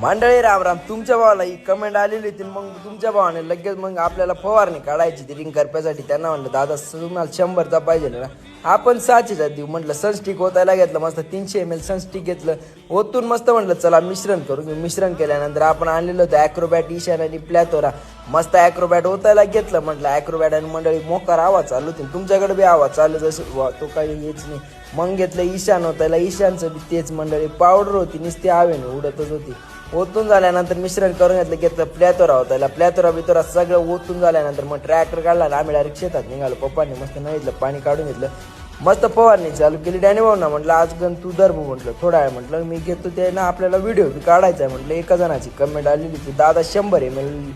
मंडळी राम राम. तुमच्या भावाला ही कमेंट आलेली होती मग तुमच्या भावाने लगेच मग आपल्याला फवारणी काढायची ती रिंग करप्यासाठी. त्यांना म्हणलं दादा तुम्हाला शंभरचा पाहिजे ना. आपण सहाशेचा देऊ म्हटलं सनस्टिक ओतायला घेतलं मस्त तीनशे एम एल सनस्टिक घेतलं. ओतून मस्त म्हटलं चला मिश्रण करू. मिश्रण केल्यानंतर आपण आणलेलं होतं ॲक्रोबॅट ईशान आणि प्लॅथोरा मस्त ॲक्रोबॅट ओतायला घेतलं म्हटलं. ॲक्रोबॅट आणि मंडळी मोकार आवाज चालू होती तुमच्याकडे बी आवाज चालू जसं वा तो काही हेच नाही. मग घेतलं ईशान होतायला ईशानचं बी तेच मंडळी पावडर होती. नुसती आवेन उडतच होती. ओतून झाल्यानंतर मिश्रण करून घेतलं घेतलं प्लॅतोरा होता. प्लॅतोरा बितोरा सगळं ओतून झाल्यानंतर मग ट्रॅक्टर काढला आम्ही डायरेक्ट शेतात निघालो. पप्पांनी मस्त नळीतलं पाणी काढून घेतलं. मस्त पवारणी चालू केली. डॅनी भाऊना म्हटलं आज गण तू धर्म म्हटलं. थोडा आहे म्हटलं. मी घेतो ते ना आपल्याला व्हिडिओ काढायचा आहे म्हटलं. एका जणाची कमेंट आलेली होती. दादा शंभर एम एल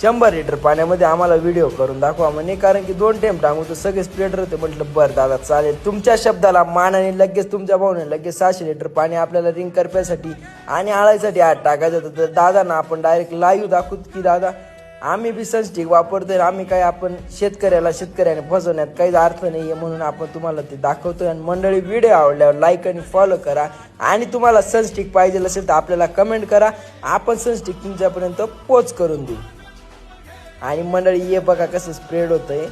शंभर लिटर पाण्यामध्ये आम्हाला व्हिडिओ करून दाखवा म्हणे. कारण की दोन टेम टाकू तर सगळे स्प्लेटर होते. म्हटलं बरं दादा चालेल. तुमच्या शब्दाला मानाने लगेच तुमच्या भाऊने लगेच सहाशे लिटर पाणी आपल्याला रिंग करप्यासाठी आणि आळायसाठी आत टाकायचं होतं. तर दादा ना आपण डायरेक्ट लाईव्ह दाखवत की दादा आम्ही बी सनस्टिक वापरतोय. आम्ही काय आपण शेतकऱ्याला शेतकऱ्याने फसवण्यात काहीच अर्थ नाही आहे म्हणून आपण तुम्हाला ते दाखवतोय. आणि मंडळी व्हिडिओ आवडल्यावर लाईक आणि फॉलो करा. आणि तुम्हाला सनस्टिक पाहिजे असेल तर आपल्याला कमेंट करा. आपण सनस्टिक तुमच्यापर्यंत पोच करून देऊ. आणि मंडळी हे बघा कसं स्प्रेड होतंय.